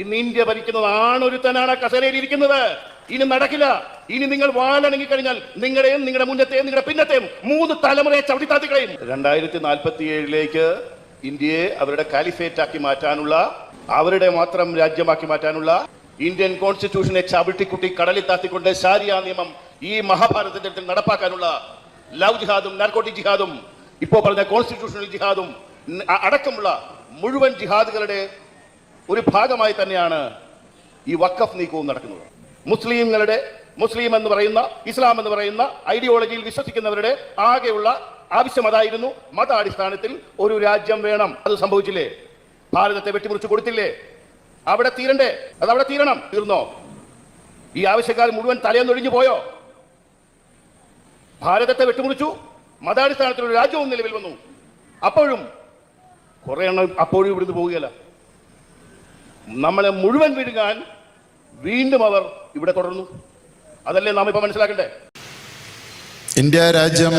ഇന്ന് ഇന്ത്യ ഭരിക്കുന്നത് ആണൊരുത്തനാണ് കസേരയിൽ ഇരിക്കുന്നത് ഇനി നടക്കില്ല. ഇനി നിങ്ങൾ വാലണങ്ങി കഴിഞ്ഞാൽ നിങ്ങളുടെയും നിങ്ങളുടെ മുന്നത്തെയും നിങ്ങളുടെ പിന്നത്തെയും മൂന്ന് തലമുറയെ ചവിട്ടിത്താത്തി കളയും. രണ്ടായിരത്തി നാൽപ്പത്തി ഏഴിലേക്ക് ഇന്ത്യയെ അവരുടെ കാലിഫേറ്റ് ആക്കി മാറ്റാനുള്ള അവരുടെ മാത്രം രാജ്യമാക്കി മാറ്റാനുള്ള ഇന്ത്യൻ കോൺസ്റ്റിറ്റ്യൂഷനെ ചവിട്ടിക്കുട്ടി കടലിൽ താത്തിക്കൊണ്ട് ശാരിയ നിയമം ഈ മഹാഭാരതത്തിൽ നടപ്പാക്കാനുള്ള ലവ് ജിഹാദും നാർക്കോട്ടിക് ജിഹാദും ഇപ്പോൾ പറഞ്ഞ കോൺസ്റ്റിറ്റ്യൂഷണൽ ജിഹാദും അടക്കമുള്ള മുഴുവൻ ജിഹാദുകളുടെ ഒരു ഭാഗമായി തന്നെയാണ് ഈ വക്കഫ് നീക്കവും നടക്കുന്നത്. മുസ്ലിങ്ങളുടെ മുസ്ലിം എന്ന് പറയുന്ന ഇസ്ലാം എന്ന് പറയുന്ന ഐഡിയോളജിയിൽ വിശ്വസിക്കുന്നവരുടെ ആകെയുള്ള ആവശ്യം അതായിരുന്നു മതാടിസ്ഥാനത്തിൽ ഒരു രാജ്യം വേണം. അത് സംഭവിച്ചില്ലേ? ഭാരതത്തെ വെട്ടിമുറിച്ച് കൊടുത്തില്ലേ? അവിടെ തീരണ്ടേ? അത് അവിടെ തീരണം. തീർന്നോ? ഈ ആവശ്യക്കാർ മുഴുവൻ തലയെന്നൊഴിഞ്ഞു പോയോ? ഭാരതത്തെ വെട്ടിമുറിച്ചു. മതാടിസ്ഥാനത്തിൽ ഒരു രാജ്യവും നിലവിൽ വന്നു. അപ്പോഴും കുറെ എണ്ണം അപ്പോഴും ഇവിടുന്ന് പോവുകയല്ല. നമ്മളെ മുഴുവൻ വിഴുങ്ങാൻ വീണ്ടും അവർ ഇവിടെ തുടർന്നു. അതല്ലേ നാം ഇപ്പൊ മനസ്സിലാക്കണ്ടേ? ഇന്ത്യ രാജ്യം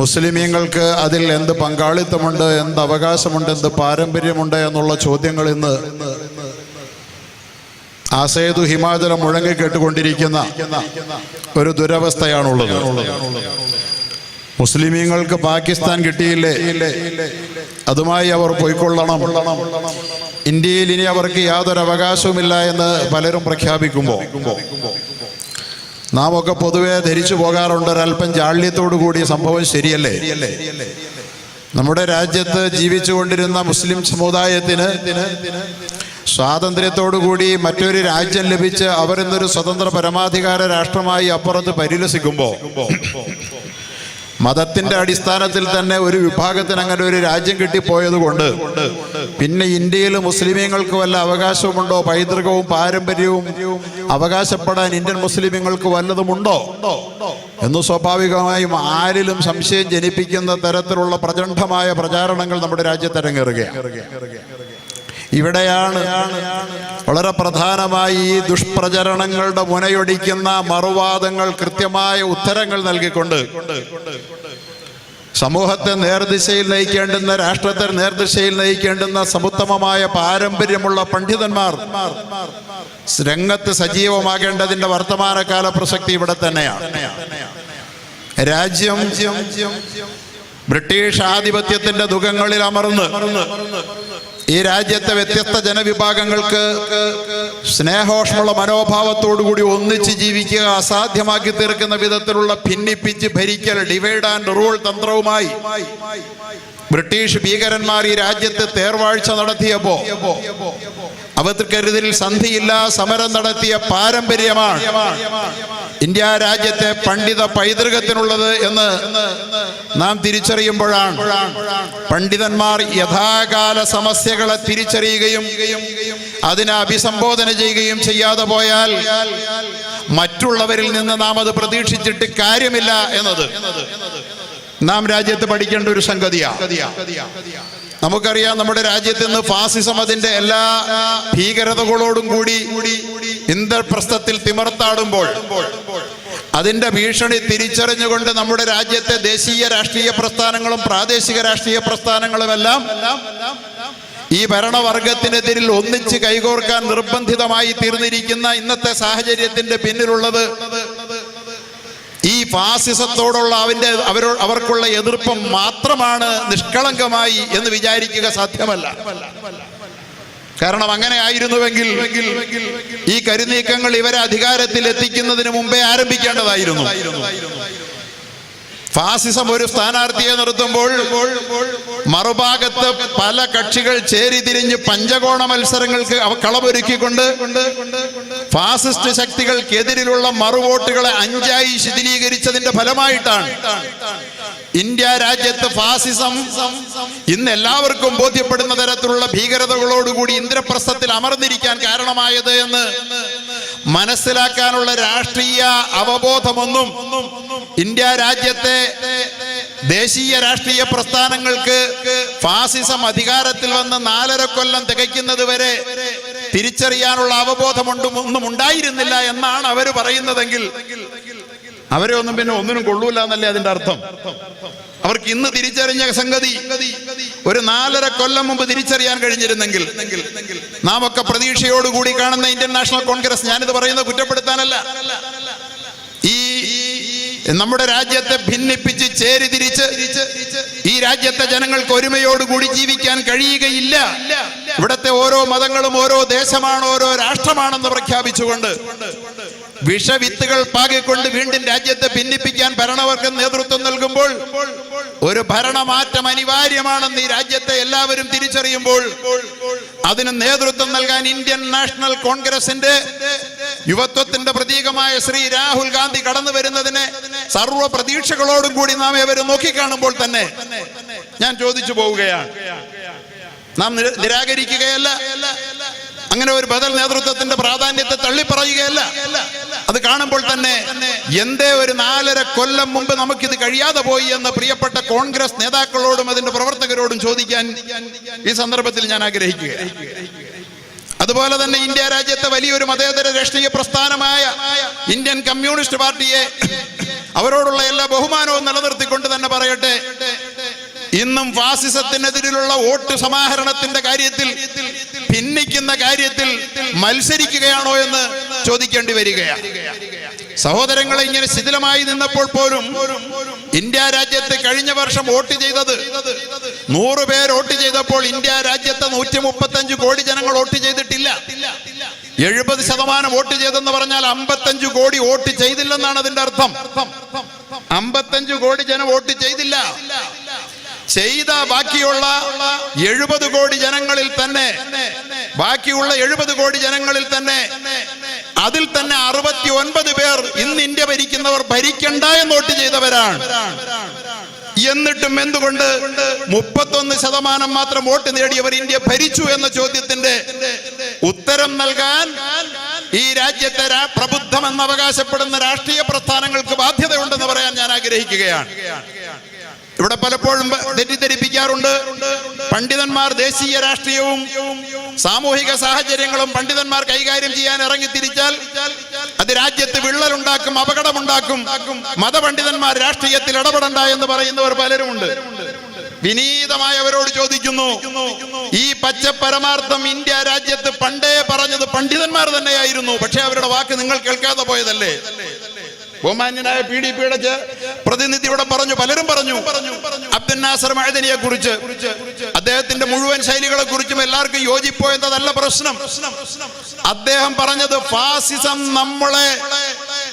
മുസ്ലിമീങ്ങൾക്ക് അതിൽ എന്ത് പങ്കാളിത്തമുണ്ട് എന്ത് അവകാശമുണ്ട് എന്ത് പാരമ്പര്യമുണ്ട് എന്നുള്ള ചോദ്യങ്ങൾ ഇന്ന് ആസേതു ഹിമാചലം മുഴങ്ങി കേട്ടുകൊണ്ടിരിക്കുന്ന ഒരു ദുരവസ്ഥയാണുള്ളത്. മുസ്ലിമീങ്ങൾക്ക് പാകിസ്ഥാൻ കിട്ടിയില്ലേ? അതുമായി അവർ പോയിക്കൊള്ളണം. ഇന്ത്യയിൽ ഇനി അവർക്ക് യാതൊരു അവകാശവുമില്ല എന്ന് പലരും പ്രഖ്യാപിക്കുമ്പോൾ. നാം ഒക്കെ പൊതുവെ ധരിച്ചു പോകാറുണ്ട്. ഒരല്പം ജാള്യത്തോടു കൂടിയ സംഭവം ശരിയല്ലേ? നമ്മുടെ രാജ്യത്ത് ജീവിച്ചുകൊണ്ടിരുന്ന മുസ്ലിം സമുദായത്തിന് സ്വാതന്ത്ര്യത്തോടുകൂടി മറ്റൊരു രാജ്യം ലഭിച്ച് അവരിന്നൊരു സ്വതന്ത്ര പരമാധികാര രാഷ്ട്രമായി അപ്പുറത്ത് പരിലസിക്കുമ്പോൾ മതത്തിന്റെ അടിസ്ഥാനത്തിൽ തന്നെ ഒരു വിഭാഗത്തിന് അങ്ങനെ ഒരു രാജ്യം കിട്ടിപ്പോയത് കൊണ്ട് പിന്നെ ഇന്ത്യയിൽ മുസ്ലിമീങ്ങൾക്ക് വല്ല അവകാശമുണ്ടോ? പൈതൃകവും പാരമ്പര്യവും അവകാശപ്പെടാൻ ഇന്ത്യൻ മുസ്ലിമീങ്ങൾക്ക് വല്ലതുമുണ്ടോ? എന്ന് സ്വാഭാവികമായും ആരിലും സംശയം ജനിപ്പിക്കുന്ന തരത്തിലുള്ള പ്രചണ്ഡമായ പ്രചാരണങ്ങൾ നമ്മുടെ രാജ്യത്ത് അരങ്ങേറുകയാണ്. ഇവിടെയാണ് വളരെ പ്രധാനമായി ഈ ദുഷ്പ്രചരണങ്ങളുടെ മുനയൊടിക്കുന്ന മറുവാദങ്ങൾ കൃത്യമായ ഉത്തരങ്ങൾ നൽകിക്കൊണ്ട് സമൂഹത്തെ നേർദിശയിൽ നയിക്കേണ്ടുന്ന രാഷ്ട്രത്തെ നേർദിശയിൽ നയിക്കേണ്ടുന്ന സമുത്തമമായ പാരമ്പര്യമുള്ള പണ്ഡിതന്മാർ രംഗത്ത് സജീവമാകേണ്ടതിന്റെ വർത്തമാനകാല പ്രസക്തി ഇവിടെ തന്നെയാണ്. രാജ്യം ബ്രിട്ടീഷ് ആധിപത്യത്തിന്റെ ദുഃഖങ്ങളിൽ അമർന്ന് ഈ രാജ്യത്തെ വ്യത്യസ്ത ജനവിഭാഗങ്ങൾക്ക് സ്നേഹോഷ്മുള്ള മനോഭാവത്തോടുകൂടി ഒന്നിച്ച് ജീവിക്കുക അസാധ്യമാക്കി തീർക്കുന്ന വിധത്തിലുള്ള ഭിന്നിപ്പിച്ച് ഭരിക്കൽ ഡിവൈഡ് ആൻഡ് റൂൾ തന്ത്രവുമായി ബ്രിട്ടീഷ് ഭീകരന്മാർ ഈ രാജ്യത്ത് തേർവാഴ്ച നടത്തിയപ്പോ അവർക്കെതിരിൽ സന്ധിയില്ല സമരം നടത്തിയ പാരമ്പര്യമാണ് ഇന്ത്യ രാജ്യത്തെ പണ്ഡിത പൈതൃകത്തിനുള്ളത് എന്ന് നാം തിരിച്ചറിയുമ്പോഴാണ്. പണ്ഡിതന്മാർ യഥാകാല സമസ്യകളെ തിരിച്ചറിയുകയും അതിനെ അഭിസംബോധന ചെയ്യുകയും ചെയ്യാതെ പോയാൽ മറ്റുള്ളവരിൽ നിന്ന് നാം അത് പ്രതീക്ഷിച്ചിട്ട് കാര്യമില്ല എന്നത്. നാം രാജ്യത്ത് പഠിക്കേണ്ട ഒരു സംഗതിയാണ് നമുക്കറിയാം നമ്മുടെ രാജ്യത്ത് ഇന്ന് ഫാസിസം അതിന്റെ എല്ലാ ഭീകരതകളോടും കൂടി ഇന്ദ്രപ്രസ്ഥത്തിൽ തിമർത്താടുമ്പോൾ അതിന്റെ ഭീഷണി തിരിച്ചറിഞ്ഞുകൊണ്ട് നമ്മുടെ രാജ്യത്തെ ദേശീയ രാഷ്ട്രീയ പ്രസ്ഥാനങ്ങളും പ്രാദേശിക രാഷ്ട്രീയ പ്രസ്ഥാനങ്ങളും എല്ലാം ഈ ഭരണവർഗത്തിനെതിരിൽ ഒന്നിച്ച് കൈകോർക്കാൻ നിർബന്ധിതമായി തീർന്നിരിക്കുന്ന ഇന്നത്തെ സാഹചര്യത്തിന്റെ പിന്നിലുള്ളത് ഈ ഫാസിസത്തോടുള്ള അവന്റെ അവരോ അവർക്കുള്ള എതിർപ്പം മാത്രമാണ് നിഷ്കളങ്കമായി എന്ന് വിചാരിക്കുക സാധ്യമല്ല. കാരണം അങ്ങനെ ആയിരുന്നുവെങ്കിൽ ഈ കരുനീക്കങ്ങൾ ഇവരെ അധികാരത്തിൽ എത്തിക്കുന്നതിന് മുമ്പേ ആരംഭിക്കേണ്ടതായിരുന്നു. ഫാസിസം ഒരു സ്ഥാനാർത്ഥിയെ നിർത്തുമ്പോൾ മറുഭാഗത്ത് പല കക്ഷികൾ ചേരിതിരിഞ്ഞ് പഞ്ചകോണ മത്സരങ്ങൾക്ക് കളമൊരുക്കിക്കൊണ്ട് ഫാസിസ്റ്റ് ശക്തികൾക്കെതിരിലുള്ള മറുവോട്ടുകളെ അഞ്ചായി ശിഥിലീകരിച്ചതിന്റെ ഫലമായിട്ടാണ് ഇന്ത്യ രാജ്യത്ത് ഫാസിസം ഇന്ന് എല്ലാവർക്കും ബോധ്യപ്പെടുന്ന തരത്തിലുള്ള ഭീകരതകളോടുകൂടി ഇന്ദ്രപ്രസ്ഥത്തിൽ അമർന്നിരിക്കാൻ കാരണമായത് എന്ന് മനസ്സിലാക്കാനുള്ള രാഷ്ട്രീയ അവബോധമൊന്നും ഇന്ത്യ രാജ്യത്തെ ദേശീയ രാഷ്ട്രീയ പ്രസ്ഥാനങ്ങൾക്ക് ഫാസിസം അധികാരത്തിൽ വന്ന് നാലര കൊല്ലം തികയ്ക്കുന്നത് വരെ തിരിച്ചറിയാനുള്ള അവബോധമുണ്ട് ഒന്നും ഉണ്ടായിരുന്നില്ല എന്നാണ് അവർ പറയുന്നതെങ്കിൽ അവരെ ഒന്നും പിന്നെ ഒന്നിനും കൊള്ളൂല എന്നല്ലേ അതിന്റെ അർത്ഥം? അവർക്ക് ഇന്ന് തിരിച്ചറിഞ്ഞ സംഗതി ഒരു നാലര കൊല്ലം മുമ്പ് തിരിച്ചറിയാൻ കഴിഞ്ഞിരുന്നെങ്കിൽ നാം ഒക്കെ പ്രതീക്ഷയോടുകൂടി കാണുന്ന ഇന്ത്യൻ നാഷണൽ കോൺഗ്രസ് ഞാനിത് പറയുന്നത് കുറ്റപ്പെടുത്താനല്ല. ഈ നമ്മുടെ രാജ്യത്തെ ഭിന്നിപ്പിച്ച് ചേരി തിരിച്ച് ഈ രാജ്യത്തെ ജനങ്ങൾക്ക് ഒരുമയോടുകൂടി ജീവിക്കാൻ കഴിയുകയില്ല. ഇവിടത്തെ ഓരോ മതങ്ങളും ഓരോ ദേശമാണ് ഓരോ രാഷ്ട്രമാണെന്ന് പ്രഖ്യാപിച്ചുകൊണ്ട് വിഷവിത്തുകൾ പാകിക്കൊണ്ട് വീണ്ടും രാജ്യത്തെ ഭിന്നിപ്പിക്കാൻ ഭരണവർഗം നേതൃത്വം നൽകുമ്പോൾ ഒരു ഭരണമാറ്റം അനിവാര്യമാണെന്ന് ഈ രാജ്യത്തെ എല്ലാവരും തിരിച്ചറിയുമ്പോൾ അതിന് നേതൃത്വം നൽകാൻ ഇന്ത്യൻ നാഷണൽ കോൺഗ്രസിന്റെ യുവത്വത്തിന്റെ പ്രതീകമായ ശ്രീ രാഹുൽ ഗാന്ധി കടന്നു വരുന്നതിനെ സർവ പ്രതീക്ഷകളോടും കൂടി നാം ഏവരും നോക്കിക്കാണുമ്പോൾ തന്നെ ഞാൻ ചോദിച്ചു പോവുകയാണ്. നാം നിര- നിരാകരിക്കുകയല്ല. അങ്ങനെ ഒരു ബദൽ നേതൃത്വത്തിന്റെ പ്രാധാന്യത്തെ തള്ളിപ്പറയുകയല്ല. അത് കാണുമ്പോൾ തന്നെ എന്തേ ഒരു നാലര കൊല്ലം മുമ്പ് നമുക്കിത് കഴിയാതെ പോയി എന്ന് പ്രിയപ്പെട്ട കോൺഗ്രസ് നേതാക്കളോടും അതിന്റെ പ്രവർത്തകരോടും ചോദിക്കാൻ ഈ സന്ദർഭത്തിൽ ഞാൻ ആഗ്രഹിക്കുക അതുപോലെ തന്നെ ഇന്ത്യ രാജ്യത്തെ വലിയൊരു മതേതര രാഷ്ട്രീയ പ്രസ്ഥാനമായ ഇന്ത്യൻ കമ്മ്യൂണിസ്റ്റ് പാർട്ടിയെ അവരോടുള്ള എല്ലാ ബഹുമാനവും നിലനിർത്തിക്കൊണ്ട് തന്നെ പറയട്ടെ ഇന്നും ഫാസിസത്തിനെതിരെയുള്ള വോട്ട് സമാഹരണത്തിന്റെ കാര്യത്തിൽ ഭിന്നിക്കുന്ന കാര്യത്തിൽ മത്സരിക്കുകയാണോ എന്ന് ചോദിക്കേണ്ടി വരികയാണ്. സഹോദരങ്ങളെ ഇങ്ങനെ ശിഥിലമായി നിന്നപ്പോൾ പോലും ഇന്ത്യ രാജ്യത്ത് കഴിഞ്ഞ വർഷം വോട്ട് ചെയ്തത് നൂറ് പേർ വോട്ട് ചെയ്തപ്പോൾ ഇന്ത്യ രാജ്യത്തെ നൂറ്റി മുപ്പത്തഞ്ച് കോടി ജനങ്ങൾ വോട്ട് ചെയ്തിട്ടില്ല. എഴുപത് ശതമാനം വോട്ട് ചെയ്തെന്ന് പറഞ്ഞാൽ അമ്പത്തഞ്ച് കോടി വോട്ട് ചെയ്തില്ലെന്നാണ് അതിന്റെ അർത്ഥം. അമ്പത്തഞ്ച് കോടി ജനം വോട്ട് ചെയ്തില്ല. ചെയ്ത ബാക്കിയുള്ള എഴുപത് കോടി ജനങ്ങളിൽ തന്നെ ബാക്കിയുള്ള എഴുപത് കോടി ജനങ്ങളിൽ തന്നെ അതിൽ തന്നെ അറുപത്തി ഒൻപത് പേർ ഇന്ന് ഇന്ത്യ ഭരിക്കുന്നവർ ഭരിക്കണ്ട എന്ന് വോട്ട് ചെയ്തവരാണ്. എന്നിട്ടും എന്തുകൊണ്ട് മുപ്പത്തൊന്ന് ശതമാനം മാത്രം വോട്ട് നേടിയവർ ഇന്ത്യ ഭരിച്ചു എന്ന ചോദ്യത്തിന്റെ ഉത്തരം നൽകാൻ ഈ രാജ്യത്തെ പ്രബുദ്ധമെന്ന് അവകാശപ്പെടുന്ന രാഷ്ട്രീയ പ്രസ്ഥാനങ്ങൾക്ക് ബാധ്യതയുണ്ടെന്ന് പറയാൻ ഞാൻ ആഗ്രഹിക്കുകയാണ്. ഇവിടെ പലപ്പോഴും തെറ്റിദ്ധരിപ്പിക്കാറുണ്ട്. പണ്ഡിതന്മാർ ദേശീയ രാഷ്ട്രീയവും സാമൂഹിക സാഹചര്യങ്ങളും പണ്ഡിതന്മാർ കൈകാര്യം ചെയ്യാൻ ഇറങ്ങി തിരിച്ചാൽ അത് രാജ്യത്ത് വിള്ളലുണ്ടാക്കും അപകടമുണ്ടാക്കും മതപണ്ഡിതന്മാർ രാഷ്ട്രീയത്തിൽ ഇടപെടണ്ട എന്ന് പറയുന്നവർ പലരുമുണ്ട്. വിനീതമായി അവരോട് ചോദിക്കുന്നു ഈ പച്ച പരമാർത്ഥം ഇന്ത്യ രാജ്യത്ത് പണ്ടേ പറഞ്ഞത് പണ്ഡിതന്മാർ തന്നെയായിരുന്നു പക്ഷെ അവരുടെ വാക്ക് നിങ്ങൾ കേൾക്കാതെ പോയതല്ലേ? ബഹുമാന്യനായ പി ഡി പിയുടെ പ്രതിനിധി ഇവിടെ പറഞ്ഞു പലരും പറഞ്ഞു അബ്ദുൽ നാസർ മഴദനിയെ കുറിച്ച് അദ്ദേഹത്തിന്റെ മുഴുവൻ ശൈലികളെ കുറിച്ചും എല്ലാവർക്കും യോജിപ്പോ എന്നതല്ല പ്രശ്നം. അദ്ദേഹം പറഞ്ഞത് ഫാസിസം നമ്മളെ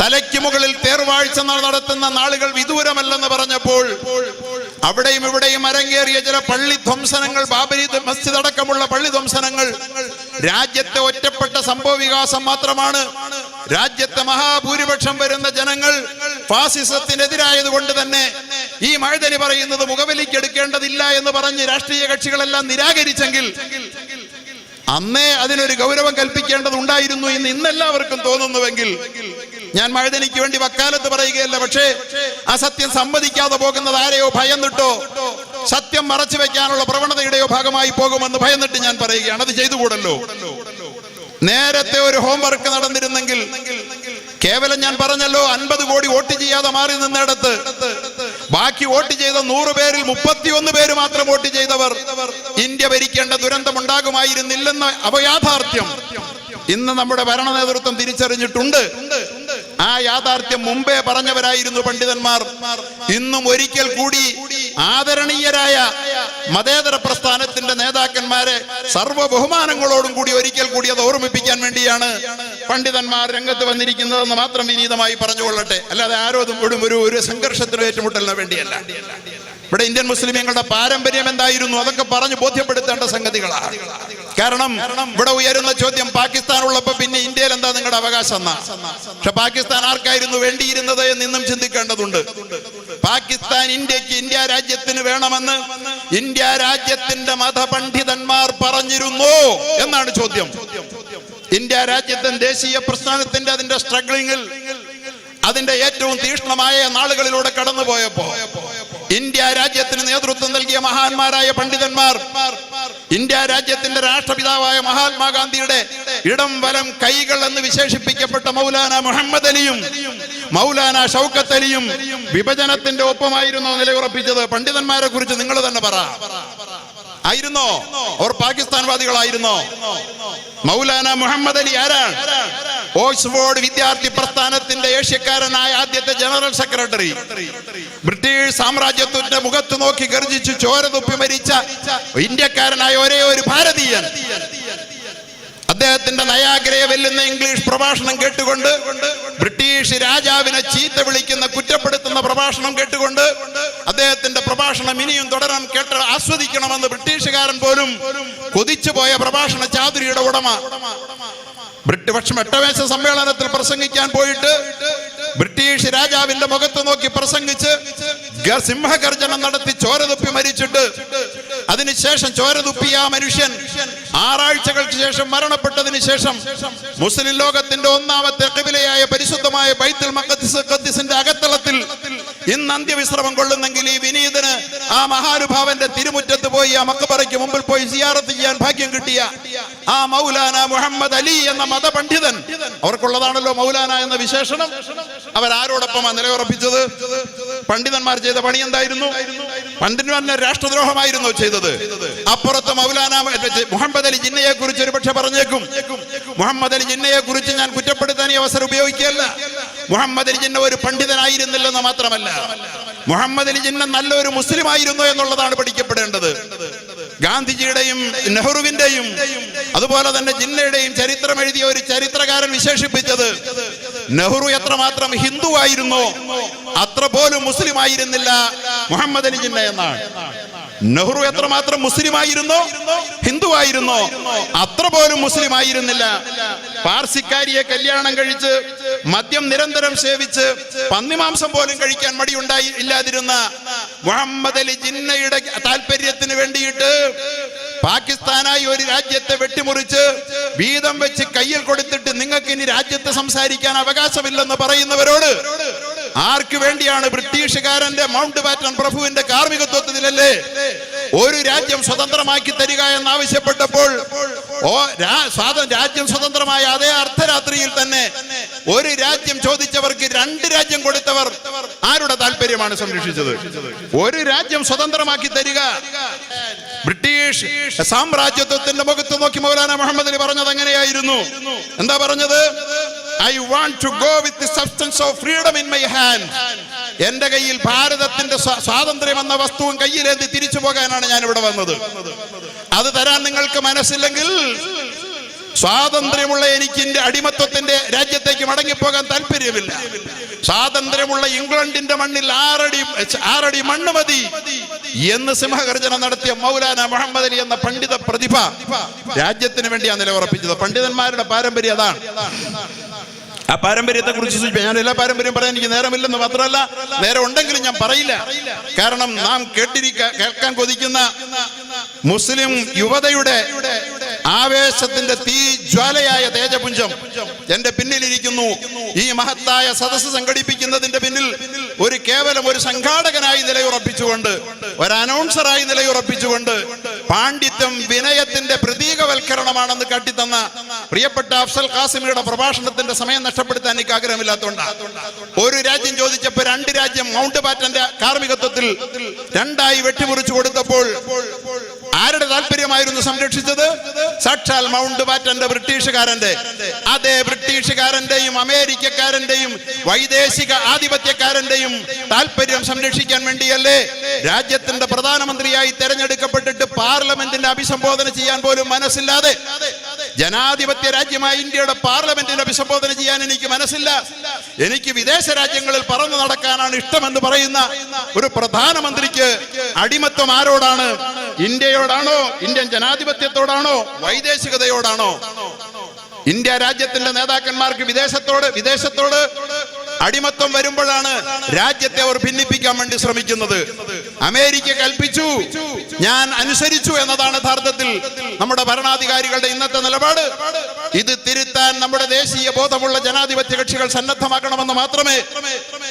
തലയ്ക്ക് മുകളിൽ തേർവാഴ്ച നടത്തുന്ന നാളുകൾ വിദൂരമല്ലെന്ന് പറഞ്ഞപ്പോൾ അവിടെയും ഇവിടെയും അരങ്ങേറിയ ചില പള്ളി ധ്വംസനങ്ങൾ ബാബരി മസ്ജിദ് അടക്കമുള്ള പള്ളി ധ്വംസനങ്ങൾ രാജ്യത്തെ ഒറ്റപ്പെട്ട സംഭവ വികാസം മാത്രമാണ് രാജ്യത്തെ മഹാഭൂരിപക്ഷം വരുന്ന ജനങ്ങൾ ഫാസിസത്തിനെതിരായത് കൊണ്ട് തന്നെ ഈ മഴതനി പറയുന്നത് മുഖവലിക്കെടുക്കേണ്ടതില്ല എന്ന് പറഞ്ഞ് രാഷ്ട്രീയ കക്ഷികളെല്ലാം നിരാകരിച്ചെങ്കിൽ അന്നേ അതിനൊരു ഗൗരവം കൽപ്പിക്കേണ്ടതുണ്ടായിരുന്നു എന്ന് ഇന്നെല്ലാവർക്കും തോന്നുന്നുവെങ്കിൽ ഞാൻ മഴതനിക്ക് വേണ്ടി വക്കാലത്ത് പറയുകയല്ല പക്ഷേ അസത്യം സത്യം സമ്മതിക്കാതെ പോകുന്നത് ആരെയോ ഭയന്നിട്ടോ സത്യം മറച്ചു വെക്കാനുള്ള പ്രവണതയുടെയോ ഭാഗമായി പോകുമെന്ന് ഭയന്നിട്ട് ഞാൻ പറയുകയാണ്. അത് ചെയ്തുകൂടല്ലോ. നേരത്തെ ഒരു ഹോംവർക്ക് നടന്നിരുന്നെങ്കിൽ കേവലം ഞാൻ പറഞ്ഞല്ലോ അൻപത് കോടി വോട്ട് ചെയ്യാതെ മാറി നിന്നിടത്ത്. ബാക്കി വോട്ട് ചെയ്ത നൂറ് പേരിൽ മുപ്പത്തിയൊന്ന് പേര് മാത്രം വോട്ട് ചെയ്തവർ ഇന്ത്യ ഭരിക്കേണ്ട ദുരന്തം ഉണ്ടാകുമായിരുന്നില്ലെന്ന അപയാഥാർത്ഥ്യം ഇന്ന് നമ്മുടെ ഭരണ നേതൃത്വം തിരിച്ചറിഞ്ഞിട്ടുണ്ട്. ആ യാഥാർത്ഥ്യം മുമ്പേ പറഞ്ഞവരായിരുന്നു പണ്ഡിതന്മാർ. ഇന്നും ഒരിക്കൽ കൂടി ആദരണീയരായ മതേതര പ്രസ്ഥാനത്തിന്റെ നേതാക്കന്മാരെ സർവ ബഹുമാനങ്ങളോടും കൂടി ഒരിക്കൽ കൂടി അത് ഓർമ്മിപ്പിക്കാൻ വേണ്ടിയാണ് പണ്ഡിതന്മാർ രംഗത്ത് വന്നിരിക്കുന്നതെന്ന് മാത്രം വിനീതമായി പറഞ്ഞുകൊള്ളട്ടെ. അല്ലാതെ ആരോടും ഒരു ഒരു സംഘർഷത്തിനും ഏറ്റുമുട്ടലിന് വേണ്ടിയല്ല. ഇവിടെ ഇന്ത്യൻ മുസ്ലിമീങ്ങളുടെ പാരമ്പര്യം എന്തായിരുന്നു? അതൊക്കെ പറഞ്ഞു ബോധ്യപ്പെടുത്തേണ്ട സംഗതികളാണ്. കാരണം ഇവിടെ ഉയരുന്ന ചോദ്യം പാകിസ്ഥാൻ ഉള്ളപ്പോ പിന്നെ ഇന്ത്യയിൽ എന്താ നിങ്ങളുടെ അവകാശം എന്നാ പക്ഷെ പാകിസ്ഥാൻ ആർക്കായിരുന്നു വേണ്ടിയിരുന്നത് എന്നും ചിന്തിക്കേണ്ടതുണ്ട്. പാകിസ്ഥാൻ ഇന്ത്യയ്ക്ക് ഇന്ത്യ രാജ്യത്തിന് വേണമെന്ന് ഇന്ത്യ രാജ്യത്തിന്റെ മതപണ്ഡിതന്മാർ പറഞ്ഞിരുന്നു എന്നാണ് ചോദ്യം. ഇന്ത്യ രാജ്യത്തെ ദേശീയ പ്രസ്ഥാനത്തിന്റെ അതിന്റെ സ്ട്രഗ്ലിങ്ങിൽ അതിന്റെ ഏറ്റവും തീക്ഷ്ണമായ നാളുകളിലൂടെ കടന്നുപോയപ്പോ ഇന്ത്യ രാജ്യത്തിന് നേതൃത്വം നൽകിയ മഹാന്മാരായ പണ്ഡിതന്മാർ ഇന്ത്യ രാജ്യത്തിന്റെ രാഷ്ട്രപിതാവായ മഹാത്മാഗാന്ധിയുടെ ഇടം വലം കൈകൾ എന്ന് വിശേഷിപ്പിക്കപ്പെട്ട മൗലാന മുഹമ്മദ് അലിയും മൗലാന ഷൗക്കത്ത് അലിയും വിഭജനത്തിന്റെ ഒപ്പമായിരുന്നു നിലയുറപ്പിച്ചത്. പണ്ഡിതന്മാരെ കുറിച്ച് നിങ്ങൾ തന്നെ പറ. ആയിരുന്നോ? അവർ പാകിസ്ഥാൻവാദികളായിരുന്നോ? മൗലാന മുഹമ്മദ് അലി ആരാണ്? ഓക്സ്ഫോർഡ് വിദ്യാർത്ഥി പ്രസ്ഥാനത്തിന്റെ ഏഷ്യക്കാരനായ ആദ്യത്തെ ജനറൽ സെക്രട്ടറി. ബ്രിട്ടീഷ് സാമ്രാജ്യത്തിന്റെ മുഖത്ത് നോക്കി ഗർജിച്ചു ചോര തുപ്പി മരിച്ച ഇന്ത്യക്കാരനായ ഒരേ ഒരു ഭാരതീയൻ. അദ്ദേഹത്തിന്റെ നയാഗ്രയെ വെല്ലുന്ന ഇംഗ്ലീഷ് പ്രഭാഷണം കേട്ടുകൊണ്ട് ബ്രിട്ടീഷ് രാജാവിനെ ചീത്ത വിളിക്കുന്ന കുറ്റപ്പെടുത്തുന്ന പ്രഭാഷണം കേട്ടുകൊണ്ട് അദ്ദേഹത്തിന്റെ പ്രഭാഷണം ഇനിയും തുടരാൻ കേട്ട് ആസ്വദിക്കണമെന്ന് ബ്രിട്ടീഷുകാരൻ പോലും കൊതിച്ചു പോയ പ്രഭാഷണ ചാതുരിയുടെ ഉടമ. ബ്രിട്ട് പക്ഷം എട്ടവേശ സമ്മേളനത്തിൽ പ്രസംഗിക്കാൻ പോയിട്ട് ബ്രിട്ടീഷ് രാജാവിന്റെ മുഖത്ത് നോക്കി പ്രസംഗിച്ച് സിംഹഗർജനം നടത്തി ചോര തുപ്പി മരിച്ചിട്ട് അതിനുശേഷം ചോര തുപ്പിയ മനുഷ്യൻ ആറാഴ്ചകൾക്ക് ശേഷം മരണപ്പെട്ടതിന് ശേഷം മുസ്ലിം ലോകത്തിന്റെ ഒന്നാമത്തെ കവിലയായ പരിശുദ്ധമായ ബൈത്തുൽ മക്കത്തിന്റെ അകത്തളത്തിൽ ഇന്ന് അന്ത്യവിശ്രമം കൊള്ളുന്നെങ്കിൽ ഈ വിനീതന് ആ മഹാനുഭാവന്റെ തിരുമുറ്റത്ത് പോയി ആ മക്കബറയ്ക്ക് മുമ്പിൽ പോയി സിയാറത്ത് ചെയ്യാൻ ഭാഗ്യം കിട്ടിയ ആ മൗലാന മുഹമ്മദ് അലി എന്ന മതപണ്ഡിതൻ. അവർക്കുള്ളതാണല്ലോ മൗലാന എന്ന വിശേഷണം. അവരാരോടൊപ്പം നിലയുറപ്പിച്ചത്? പണ്ഡിതന്മാർ ചെയ്ത പണി എന്തായിരുന്നു? പണ്ഡിതന്മാർ രാഷ്ട്രദ്രോഹമായിരുന്നു ചെയ്തത്. അപ്പുറത്ത് മൗലാന മുഹമ്മദ് അലി ജിന്നയെ കുറിച്ച് ഒരു പക്ഷെ പറഞ്ഞേക്കും. മുഹമ്മദ് അലി ജിന്നയെ കുറിച്ച് ഞാൻ കുറ്റപ്പെടുത്താൻ ഈ അവസരം ഉപയോഗിക്കുകയല്ല. മുഹമ്മദ് അലി ജിന്ന ഒരു പണ്ഡിതനായിരുന്നില്ലെന്ന് മാത്രമല്ല. മുഹമ്മദ് അലി ജിന്ന നല്ലൊരു മുസ്ലിം ആയിരുന്നു എന്നുള്ളതാണ് പഠിക്കപ്പെടേണ്ടത്. ഗാന്ധിജിയുടെയും നെഹ്റുവിന്റെയും അതുപോലെ തന്നെ ജിന്നയുടെയും ചരിത്രം എഴുതിയ ഒരു ചരിത്രകാരൻ വിശേഷിപ്പിച്ചത് നെഹ്റു എത്രമാത്രം ഹിന്ദു ആയിരുന്നോ അത്ര പോലും മുസ്ലിം ആയിരുന്നില്ല മുഹമ്മദ് അലി ജിന്ന എന്നാണ്. നെഹ്റു എത്രമാത്രം മുസ്ലിം ആയിരുന്നോ ഹിന്ദു ആയിരുന്നോ അത്ര പോലും മുസ്ലിം ആയിരുന്നില്ല. പാർസിക്കാരിയെ കല്യാണം കഴിച്ച് മദ്യം നിരന്തരം സേവിച്ച് പന്നിമാംസം പോലും കഴിക്കാൻ മടിയുണ്ടായി ഇല്ലാതിരുന്ന മുഹമ്മദ് അലി ജിന്നയുടെ താല്പര്യത്തിന് വേണ്ടിയിട്ട് പാകിസ്ഥാനായി ഒരു രാജ്യത്തെ വെട്ടിമുറിച്ച് വീതം വെച്ച് കയ്യിൽ കൊടുത്തിട്ട് നിങ്ങൾക്ക് ഇനി രാജ്യത്തെ സംസാരിക്കാൻ അവകാശമില്ലെന്ന് പറയുന്നവരോട് ആർക്ക് വേണ്ടിയാണ് ബ്രിട്ടീഷുകാരന്റെ മൗണ്ട് ബാറ്റൺ പ്രഭുവിന്റെ കാർമ്മികത്വത്തിലല്ലേ? ഒരു രാജ്യം സ്വതന്ത്രമാക്കി തരിക എന്നാവശ്യപ്പെട്ടപ്പോൾ ഓ രാജ്യം സ്വതന്ത്രമായ അതേ അർദ്ധരാത്രിയിൽ തന്നെ ഒരു രാജ്യം ചോദിച്ചവർക്ക് രണ്ട് രാജ്യം കൊടുത്തവർ ആരുടെ താല്പര്യമാണ് സംരക്ഷിച്ചത്? ഒരു രാജ്യം സ്വതന്ത്രമാക്കി തരിക. ബ്രിട്ടീഷ് സാമ്രാജ്യത്വത്തിന്റെ മുഖത്ത് നോക്കി മൗലാന മുഹമ്മദ് അലി പറഞ്ഞത് എങ്ങനെയായിരുന്നു? എന്താ പറഞ്ഞത്? I want to go with substance of freedom in my hand എന്റെ കയ്യിൽ ഭാരതത്തിന്റെ സ്വാതന്ത്ര്യം എന്ന വസ്തുവും കയ്യിലേന്തി തിരിച്ചു പോകാനാണ് ഞാൻ ഇവിടെ വന്നത്. അത് തരാൻ നിങ്ങൾക്ക് മനസ്സില്ലെങ്കിൽ സ്വാതന്ത്ര്യമുള്ള എനിക്ക് എന്റെ അടിമത്വത്തിന്റെ രാജ്യത്തേക്ക് മടങ്ങിപ്പോകാൻ താല്പര്യമില്ല. സ്വാതന്ത്ര്യമുള്ള ഇംഗ്ലണ്ടിന്റെ മണ്ണിൽ ആറടി ആറടി മണ്ണ് മതി എന്ന് സിംഹഗർജന നടത്തിയ മൗലാന മുഹമ്മദ് അലി എന്ന പണ്ഡിത പ്രതിഭ രാജ്യത്തിന് വേണ്ടിയാണ് നിലയുറപ്പിച്ചത്. പണ്ഡിതന്മാരുടെ പാരമ്പര്യം അതാണ്. ആ പാരമ്പര്യത്തെ കുറിച്ച് ഞാൻ എല്ലാ പാരമ്പര്യം പറയാൻ എനിക്ക് നേരമില്ലെന്ന് മാത്രമല്ല നേരം ഉണ്ടെങ്കിലും ഞാൻ പറയില്ല. കാരണം നാം കേട്ടിരിക്ക കേൾക്കാൻ കൊതിക്കുന്ന മുസ്ലിം യുവതയുടെ ആവേശത്തിന്റെ തീ ജ്വാലയായ തേജപുഞ്ചം എന്റെ പിന്നിലിരിക്കുന്നു. ഈ മഹത്തായ സദസ്സ് സംഘടിപ്പിക്കുന്നതിന്റെ പിന്നിൽ ഒരു കേവലം ഒരു സംഘാടകനായി നിലയുറപ്പിച്ചുകൊണ്ട് ഒരു അനൗൺസറായി നിലയുറപ്പിച്ചുകൊണ്ട് പാണ്ഡിത്യം വിനയത്തിന്റെ പ്രതീകവൽക്കരണമാണെന്ന് കാട്ടിത്തന്ന പ്രിയപ്പെട്ട അഫ്സൽ കാസിമിയുടെ പ്രഭാഷണത്തിന്റെ സമയം നഷ്ടപ്പെടുത്താൻ എനിക്ക് ആഗ്രഹമില്ലാത്തതുകൊണ്ട്. ഒരു രാജ്യം ചോദിച്ചപ്പോൾ രണ്ട് രാജ്യം മൗണ്ട് ബാറ്റന്റെ കാർമ്മികത്വത്തിൽ രണ്ടായി വെട്ടിമുറിച്ചു കൊടുത്തപ്പോൾ ആരുടെ താല്പര്യമായിരുന്നു സംരക്ഷിച്ചത്? സാക്ഷാൽ മൗണ്ട് ബാറ്റന്റെ ബ്രിട്ടീഷുകാരന്റെ. അതേ ബ്രിട്ടീഷുകാരന്റെയും അമേരിക്കക്കാരന്റെയും വൈദേശിക ആധിപത്യക്കാരന്റെയും താല്പര്യം സംരക്ഷിക്കാൻ വേണ്ടിയല്ലേ? രാജ്യത്തിന്റെ പ്രധാനമന്ത്രിയായി തെരഞ്ഞെടുക്കപ്പെട്ടിട്ട് പാർലമെന്റിന്റെ അഭിസംബോധന ചെയ്യാൻ പോലും മനസ്സില്ലാതെ. ജനാധിപത്യ രാജ്യമായ ഇന്ത്യയുടെ പാർലമെന്റിനെ അഭിസംബോധന ചെയ്യാൻ എനിക്ക് മനസ്സില്ല. എനിക്ക് വിദേശ രാജ്യങ്ങളിൽ പറന്നു നടക്കാനാണ് ഇഷ്ടമെന്ന് പറയുന്ന ഒരു പ്രധാനമന്ത്രിക്ക് അടിമത്വം ആരോടാണ് ഇന്ത്യയോടാണോ? ഇന്ത്യൻ ജനാധിപത്യത്തോടാണോ? വൈദേശികതയോടാണോ? ഇന്ത്യ രാജ്യത്തിന്റെ നേതാക്കന്മാർക്ക് വിദേശത്തോട് വിദേശത്തോട് അടിമത്തം വരുമ്പോഴാണ് രാജ്യത്തെ അവർ ഭിന്നിപ്പിക്കാൻ വേണ്ടി ശ്രമിക്കുന്നത്. അമേരിക്ക കൽപ്പിച്ചു. ഞാൻ അനുസരിച്ചു എന്നതാണ് യഥാർത്ഥത്തിൽ നമ്മുടെ ഭരണാധികാരികളുടെ ഇന്നത്തെ നിലപാട്. ഇത് തിരുത്താൻ നമ്മുടെ ദേശീയ ബോധമുള്ള ജനാധിപത്യ കക്ഷികൾ സന്നദ്ധമാക്കണമെന്ന് മാത്രമേ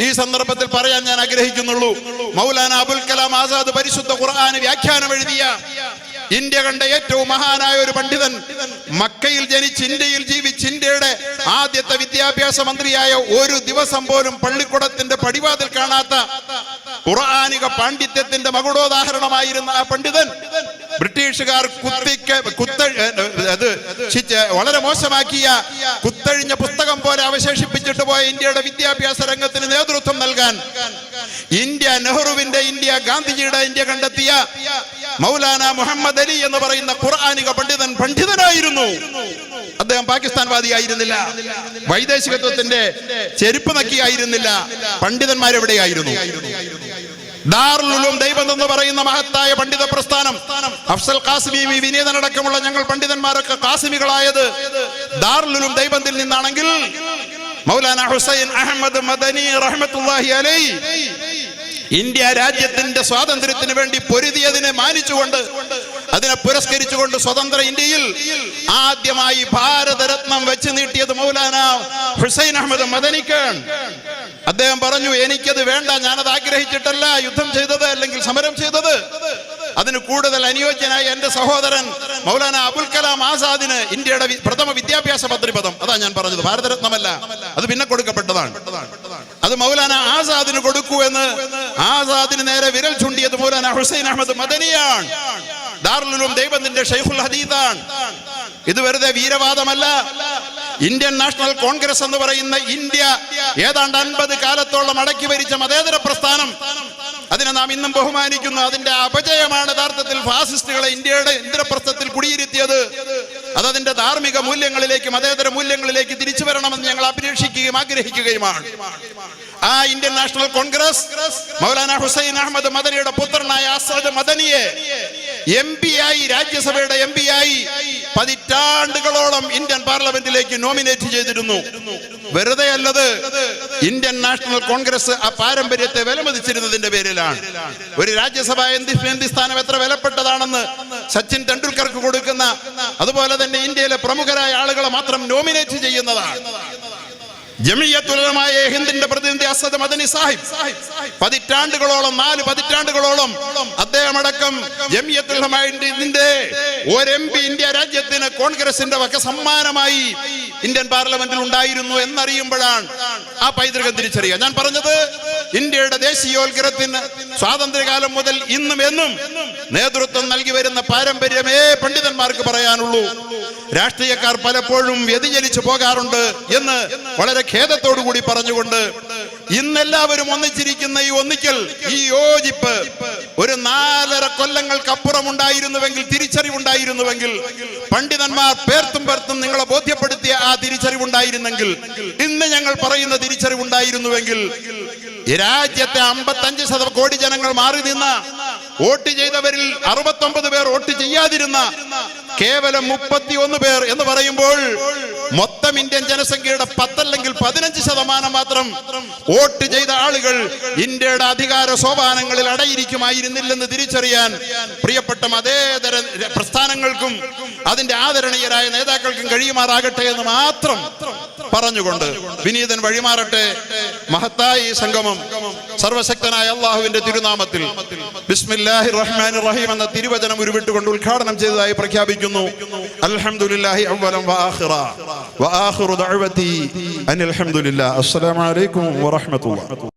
ഈ സന്ദർഭത്തിൽ പറയാൻ ഞാൻ ആഗ്രഹിക്കുന്നുള്ളൂ. മൗലാന അബുൽ കലാം ആസാദ് പരിശുദ്ധ ഖുർആാന് വ്യാഖ്യാനം എഴുതിയ ഇന്ത്യ കണ്ട ഏറ്റവും മഹാനായ ഒരു പണ്ഡിതൻ മക്കയിൽ ജനിച്ച് ഇന്ത്യയിൽ ജീവിച്ച് ഇന്ത്യയുടെ ആദ്യത്തെ വിദ്യാഭ്യാസ മന്ത്രിയായ ഒരു ദിവസം പോലും പള്ളിക്കുടത്തിന്റെ പടിവാതിൽ കാണാത്ത ഖുർആാനിക പാണ്ഡിത്യത്തിന്റെ മകുടോദാഹരണമായിരുന്ന ആ പണ്ഡിതൻ ബ്രിട്ടീഷുകാർ കുത്തിക്ക് കുത്ത അത് വളരെ മോശമാക്കിയ കുത്തഴിഞ്ഞ പുസ്തകം പോലെ അവശേഷിപ്പിച്ചിട്ട് പോയ ഇന്ത്യയുടെ വിദ്യാഭ്യാസ രംഗത്തിന് നേതൃത്വം നൽകാൻ ഇന്ത്യ നെഹ്റുവിന്റെ ഇന്ത്യ ഗാന്ധിജിയുടെ ഇന്ത്യ കണ്ടെത്തിയ മൗലാന മുഹമ്മദ് അലി എന്ന് പറയുന്ന ഖുർആാനിക പണ്ഡിതൻ പണ്ഡിതനായിരുന്നു. അദ്ദേഹം പാകിസ്ഥാൻവാദിയായിരുന്നില്ല. വൈദേശികത്വത്തിന്റെ ചെരുപ്പ് നക്കിയായിരുന്നില്ല. പണ്ഡിതന്മാരെവിടെയായിരുന്നു ദാറുലും എന്ന് പറയുന്ന മഹത്തായ പണ്ഡിത പ്രസ്ഥാനം. അഫ്സൽ കാസിമി വിനീതനടക്കമുള്ള ഞങ്ങൾ പണ്ഡിതന്മാരൊക്കെ കാസിമികളായത് ദാറുലും ദൈവത്തിൽ നിന്നാണെങ്കിൽ മൗലാന ഹുസൈൻ അഹമ്മദ് മദനി റഹ്മത്തുല്ലാഹി അലൈ ഇന്ത്യ രാജ്യത്തിന്റെ സ്വാതന്ത്ര്യത്തിന് വേണ്ടി പൊരുതിയതിനെ മാനിച്ചുകൊണ്ട് അതിനെ പുരസ്കരിച്ചുകൊണ്ട് സ്വതന്ത്ര ഇന്ത്യയിൽ ആദ്യമായി ഭാരതരത്നം വെച്ച് നീട്ടിയത് മൗലാന ഹുസൈൻ അഹമ്മദ് മദനിക്കാണ് അദ്ദേഹം പറഞ്ഞു എനിക്കത് വേണ്ട ഞാനത് ആഗ്രഹിച്ചിട്ടല്ല യുദ്ധം ചെയ്തത് അല്ലെങ്കിൽ സമരം ചെയ്തത്. അതിന് കൂടുതൽ അനുയോജ്യനായ എന്റെ സഹോദരൻ മൗലാന അബുൽ കലാം ആസാദിന് ഇന്ത്യയുടെ പ്രഥമ വിദ്യാഭ്യാസ പദം അതാ ഞാൻ പറഞ്ഞത് ഭാരതരത്നമല്ല അത് പിന്നെ കൊടുക്കപ്പെട്ടതാണ്. അത് മൗലാന ആസാദിന് കൊടുക്കൂ എന്ന് ആസാദിന് നേരെ വിരൽ ചൂണ്ടിയത് മൗലാന ഹുസൈൻ അഹമ്മദ് മദനിയാണ്. ദാറുലും ദൈവത്തിന്റെ ഷെയ്ഖുൽ ഹദീദാണ്. ഇത് വെറുതെ വീരവാദമല്ല. ഇന്ത്യൻ നാഷണൽ കോൺഗ്രസ് എന്ന് പറയുന്ന ഇന്ത്യ ഏതാണ്ട് അൻപത് കാലത്തോളം അടക്കി ഭരിച്ച മതേതര പ്രസ്ഥാനം. അതിനെ നാം ഇന്നും ബഹുമാനിക്കുന്നു. അതിന്റെ അപജയമാണ് യഥാർത്ഥത്തിൽ ഫാസിസ്റ്റുകളെ ഇന്ത്യയുടെ ഇന്ദ്രപ്രസ്ഥത്തിൽ കുടിയിരുത്തിയത്. അത് അതിന്റെ ധാർമ്മിക മൂല്യങ്ങളിലേക്ക് മതേതര മൂല്യങ്ങളിലേക്ക് തിരിച്ചു വരണമെന്ന് ഞങ്ങൾ അപേക്ഷിക്കുകയും ആഗ്രഹിക്കുകയുമാണ്. ആ Indian National Congress Maulana Hussain Ahmad മദനിയുടെ പുത്രനായ അസദ് മദനിയെ എം പി ആയി രാജ്യസഭയുടെ എം പി ആയി പതിറ്റാണ്ടുകളോളം ഇന്ത്യൻ പാർലമെന്റിലേക്ക് നോമിനേറ്റ് ചെയ്തിരുന്നു. വെറുതെ അല്ലത് ഇന്ത്യൻ നാഷണൽ കോൺഗ്രസ് ആ പാരമ്പര്യത്തെ വിലമതിച്ചിരുന്നതിന്റെ പേരിലാണ്. ഒരു രാജ്യസഭ എന്തി സ്ഥാനം എത്ര വിലപ്പെട്ടതാണെന്ന് സച്ചിൻ തെണ്ടുൽക്കർക്ക് കൊടുക്കുന്ന അതുപോലെ തന്നെ ഇന്ത്യയിലെ പ്രമുഖരായ ആളുകളെ മാത്രം നോമിനേറ്റ് ചെയ്യുന്നതാണ്. ജമിയത്തുലമായ ഹിന്ദിന്റെ പ്രതിനിധി അസദ് മദനി സാഹിബ്. പതിറ്റാണ്ടുകളോളം നാല് പതിറ്റാണ്ടുകളോളം അദ്ദേഹം അടക്കം ജമിയത്തുലമാന്റെ ഒരു എം പി ഇന്ത്യ രാജ്യത്തിന് കോൺഗ്രസിന്റെ വക സമ്മാനമായി ഇന്ത്യൻ പാർലമെന്റിൽ ഉണ്ടായിരുന്നു എന്നറിയുമ്പോഴാണ് ആ പൈതൃകം തിരിച്ചറിയുക. ഞാൻ പറഞ്ഞത് ഇന്ത്യയുടെ ദേശീയോത്ഗ്രഹത്തിന് സ്വാതന്ത്ര്യകാലം മുതൽ ഇന്നും എന്നും നേതൃത്വം നൽകി വരുന്ന പാരമ്പര്യമേ പണ്ഡിതന്മാർക്ക് പറയാനുള്ളൂ. രാഷ്ട്രീയക്കാർ പലപ്പോഴും വ്യതിചലിച്ചു പോകാറുണ്ട് എന്ന് വളരെ ഖേദത്തോടു കൂടി പറഞ്ഞുകൊണ്ട് ഇന്നെല്ലാവരും ഒന്നിച്ചിരിക്കുന്ന ഈ ഒന്നിക്കൽ ഈ യോജിപ്പ് ഒരു നാലര കൊല്ലങ്ങൾക്കപ്പുറം ഉണ്ടായിരുന്നുവെങ്കിൽ തിരിച്ചറിവുണ്ടായിരുന്നുവെങ്കിൽ പണ്ഡിതന്മാർ പേർത്തും പേർത്തും നിങ്ങളെ ബോധ്യപ്പെടുത്തിയ ആ തിരിച്ചറിവുണ്ടായിരുന്നെങ്കിൽ ഇന്ന് ഞങ്ങൾ പറയുന്ന തിരിച്ചറിവുണ്ടായിരുന്നുവെങ്കിൽ ഈ രാജ്യത്തെ അമ്പത്തഞ്ച് ശത കോടി ജനങ്ങൾ മാറി നിന്ന വോട്ട് ചെയ്തവരിൽ അറുപത്തൊമ്പത് പേർ വോട്ട് ചെയ്യാതിരുന്ന കേവലം മുപ്പത്തി ഒന്ന് പേർ എന്ന് പറയുമ്പോൾ മൊത്തം ഇന്ത്യൻ ജനസംഖ്യയുടെ പത്തല്ലെങ്കിൽ പതിനഞ്ച് ശതമാനം മാത്രം വോട്ട് ചെയ്ത ആളുകൾ ഇന്ത്യയുടെ അധികാര സോപാനങ്ങളിൽ അടയിരിക്കുമായിരുന്നില്ലെന്ന് തിരിച്ചറിയാൻ പ്രിയപ്പെട്ട മതേതര പ്രസ്ഥാനങ്ങൾക്കും അതിന്റെ ആദരണീയരായ നേതാക്കൾക്കും കഴിയുമാറാകട്ടെ എന്ന് മാത്രം പറഞ്ഞുകൊണ്ട് വിനീതൻ വഴിമാറട്ടെ. മഹത്തായ ഈ സംഗമം. സർവശക്തനായ അള്ളാഹുവിന്റെ തിരുനാമത്തിൽ. ബിസ്മില്ലാഹി റഹ്മാൻ റഹീം എന്ന തിരുവചനം ഉരുവിട്ടുകൊണ്ട് ഉദ്ഘാടനം ചെയ്തതായി പ്രഖ്യാപിക്കുന്നു. അൽഹംദുലില്ലാഹി ദഅവതി. അസ്സലാമു അലൈക്കും വറഹ്മത്തുള്ളാഹി.